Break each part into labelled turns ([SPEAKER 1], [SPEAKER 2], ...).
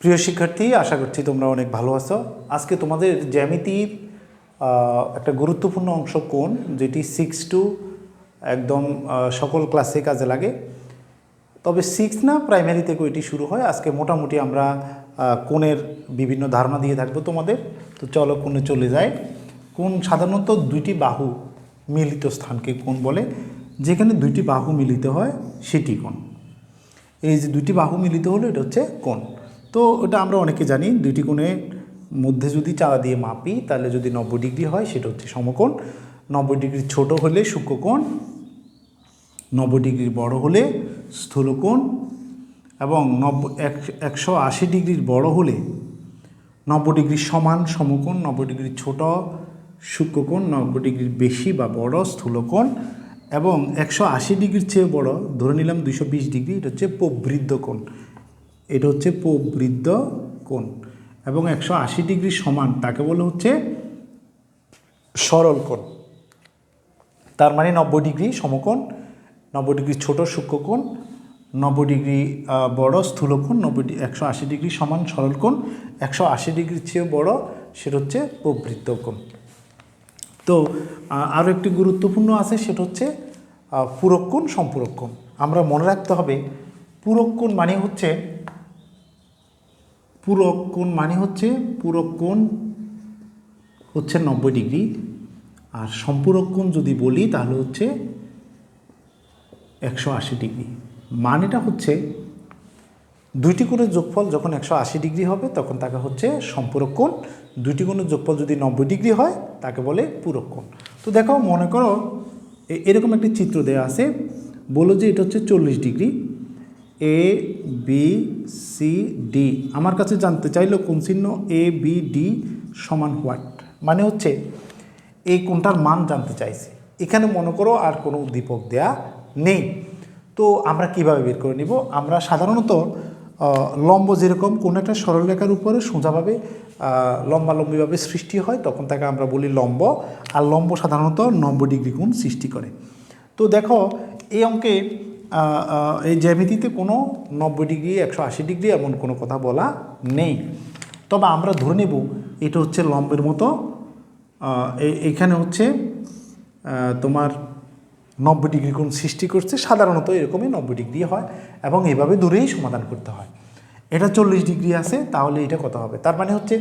[SPEAKER 1] প্রিয় শিক্ষার্থী, আশা করছি তোমরা অনেক ভালো আছো। আজকে তোমাদের জ্যামিতির একটা গুরুত্বপূর্ণ অংশ কোন, যেটি সিক্স টু একদম সকল ক্লাসে কাজে লাগে। তবে সিক্স না প্রাইমারি থেকে এটি শুরু হয়। আজকে মোটামুটি আমরা কোণের বিভিন্ন ধারণা দিয়ে থাকব তোমাদের। তো চলো কোণে চলে যায় কোণ সাধারণত দুইটি বাহু মিলিত স্থানকে কোণ বলে। যেখানে দুইটি বাহু মিলিত হয়, সেটি কোণ। এই যে দুইটি বাহু মিলিত হলো, এটা হচ্ছে কোণ। তো এটা আমরা অনেকে জানি, দুইটি কোণের মধ্যে যদি চারা দিয়ে মাপি, তাহলে যদি নব্বই ডিগ্রি হয়, সেটা হচ্ছে সমকোণ। নব্বই ডিগ্রি ছোট হলে সূক্ষ্মকোণ, নব্বই ডিগ্রির বড় হলে স্থূলকোণ এবং নব্বই একশো আশি ডিগ্রির বড় হলে নব্বই ডিগ্রি সমান সমকোণ, নব্বই ডিগ্রি ছোট সূক্ষ্মকোণ, নব্বই ডিগ্রির বেশি বা বড় স্থূলকোণ এবং একশো আশি ডিগ্রির চেয়ে বড়, ধরে নিলাম দুশো বিশ ডিগ্রি, এটা হচ্ছে প্রবৃদ্ধ কোণ এটা হচ্ছে প্রবৃদ্ধ কোণ এবং একশো আশি ডিগ্রি সমান তাকে বলে হচ্ছে সরল কোণ। তার মানে নব্বই ডিগ্রি সমকোণ নব্বই ডিগ্রি ছোট সূক্ষ্মকোণ নব্বই ডিগ্রি বড় স্থূলকোণ নব্বই একশো আশি ডিগ্রি সমান সরল কোণ একশো আশি ডিগ্রির চেয়ে বড় সেটা হচ্ছে প্রবৃদ্ধ কোণ। তো আরও একটি গুরুত্বপূর্ণ আছে সেটা হচ্ছে আহ, পূরক কোণ সম্পূরক কোণ। আমরা মনে রাখতে হবে পূরক কোণ মানে হচ্ছে পূরক কোণ মানে হচ্ছে পূরক কোণ হচ্ছে নব্বই ডিগ্রি। আর সম্পূরক কোণ যদি বলি তাহলে হচ্ছে একশো আশি ডিগ্রি। মানেটা হচ্ছে দুইটি কোণের যোগফল যখন একশো আশি ডিগ্রি হবে তখন তাকে হচ্ছে সম্পূরক কোণ। দুইটি কোণের যোগফল যদি নব্বই ডিগ্রি হয় তাকে বলে পূরক কোণ। তো দেখো মনে করো এরকম একটি চিত্র দেওয়া আছে। বলো যে এটা হচ্ছে চল্লিশ degree. A B C D আমার কাছে জানতে চাইলো কোন চিহ্ন এ বি ডি সমান হোয়াট। মানে হচ্ছে এই কোনটার মান জানতে চাইছে। এখানে মনে করো আর কোনো উদ্দীপক দেয়া নেই। তো আমরা কীভাবে বের করে নিব? আমরা সাধারণত লম্ব যেরকম কোনো একটা সরলরেখার উপরে সোজাভাবে লম্বালম্বিভাবে সৃষ্টি হয়, তখন তাকে আমরা বলি লম্ব। আর লম্ব সাধারণত নব্বই ডিগ্রি কোণ সৃষ্টি করে। তো দেখো, এই অঙ্কে এই জ্যামিতিতে কোনো নব্বই ডিগ্রি, একশো আশি ডিগ্রি এমন কোনো কথা বলা নেই। তবে আমরা ধরে নেব, এটা হচ্ছে লম্বের মতো এখানে হচ্ছে তোমার নব্বই ডিগ্রি কোণ সৃষ্টি করছে, সাধারণত এরকমই নব্বই ডিগ্রি হয় এবং এভাবে দূরেই সমাধান করতে হয়। এটা চল্লিশ ডিগ্রি আছে, তাহলে এটা কত হবে? তার মানে হচ্ছে,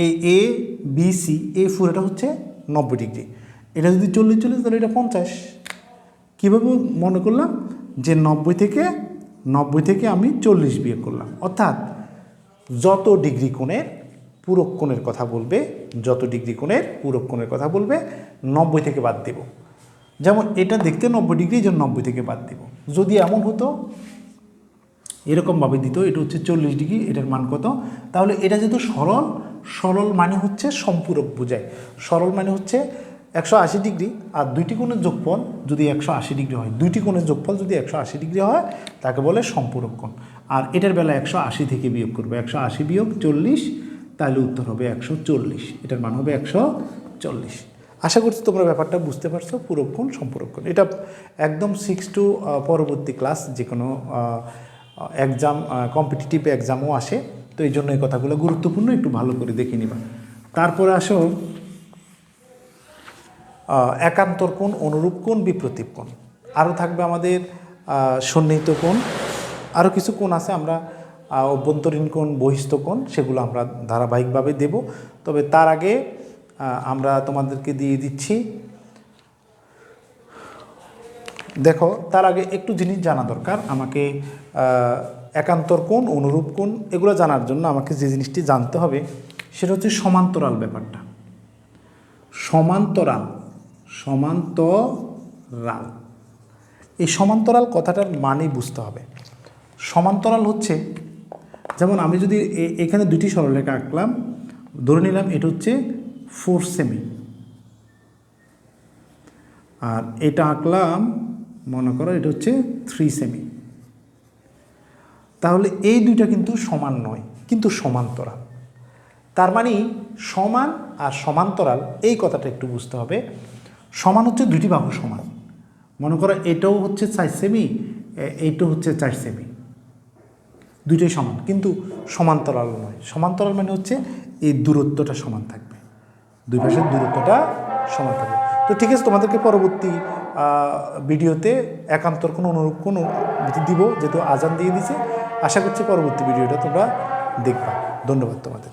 [SPEAKER 1] এ এ, বি, সি, এ পুরোটা হচ্ছে নব্বই ডিগ্রি। এটা যদি চল্লিশ চল্লিশ তাহলে এটা পঞ্চাশ। কীভাবে মনে করলাম? নব্বই থেকে নব্বই থেকে আমি চল্লিশ বিয়ে করলাম। অর্থাৎ যত ডিগ্রি কোণের পূরক কোণের কথা বলবে, যত ডিগ্রি কোণের পূরক কোণের কথা বলবে, নব্বই থেকে বাদ দেব। যেমন এটা দেখতে নব্বই ডিগ্রি জন্য নব্বই থেকে বাদ দেব। যদি এমন হতো, এরকমভাবে দিত, এটা হচ্ছে চল্লিশ ডিগ্রি, এটার মান কত? তাহলে এটা যেহেতু সরল সরল মানে হচ্ছে সম্পূরক বোঝায়। সরল মানে হচ্ছে একশো আশি ডিগ্রি আর দুইটি কোণের যোগফল যদি একশো আশি ডিগ্রি হয়, দুইটি কোণের যোগফল যদি একশো আশি ডিগ্রি হয়, তাকে বলে সম্পূরক কোণ। আর এটার বেলা একশো আশি থেকে বিয়োগ করবে, একশো আশি বিয়োগ চল্লিশ, তাহলে উত্তর হবে একশো চল্লিশ, এটার মান হবে একশো চল্লিশ। আশা করছি তোমরা ব্যাপারটা বুঝতে পারছ, পূরক কোণ, সম্পূরক কোণ। এটা একদম সিক্স টু পরবর্তী ক্লাস যে কোনো এক্সাম কম্পিটিটিভ এক্সামও আসে, তো এই জন্য এই কথাগুলো গুরুত্বপূর্ণ, একটু ভালো করে দেখে নিবা। তারপরে আসো একান্তর কোণ, অনুরূপ কোণ, বিপ্রতীপ কোণ। আরও থাকবে আমাদের সন্নিহিত কোণ। আরও কিছু কোণ আছে, আমরা অভ্যন্তরীণ কোণ, বহিস্থ কোণ, সেগুলো আমরা ধারাবাহিকভাবে দেব। তবে তার আগে আমরা তোমাদেরকে দিয়ে দিচ্ছি। দেখো, তার আগে একটু জিনিস জানা দরকার। আমাকে একান্তর কোণ, অনুরূপ কোণ, এগুলো জানার জন্য আমাকে যে জিনিসটি জানতে হবে, সেটা হচ্ছে সমান্তরাল ব্যাপারটা। সমান্তরাল। সমান্তরাল। এই সমান্তরাল কথাটার মানে বুঝতে হবে। সমান্তরাল হচ্ছে, যেমন আমি যদি এখানে দুটি সরলরেখা আঁকলাম, ধরে নিলাম এটা হচ্ছে ফোর সেমি আর এটা আঁকলাম, মনে করো এটা হচ্ছে থ্রি সেমি তাহলে এই দুইটা কিন্তু সমান নয়, কিন্তু সমান্তরাল। তার মানে সমান আর সমান্তরাল, এই কথাটা একটু বুঝতে হবে। সমান হচ্ছে দুইটি বাহু সমান। মনে করো এটাও হচ্ছে চার সেমি এইটাও হচ্ছে চার সেমি। দুইটাই সমান, কিন্তু সমান্তরাল নয়। সমান্তরাল মানে হচ্ছে এই দূরত্বটা সমান থাকবে। দুই পাশের দূরত্বটা সমান থাকবে। তো ঠিক আছে, তোমাদেরকে পরবর্তী ভিডিওতে একান্তর কোনো অনুরূপ, কোনো দিব, যেহেতু আজান দিয়ে দিছে। আশা করছি পরবর্তী ভিডিওটা তোমরা দেখবা। ধন্যবাদ তোমাদের।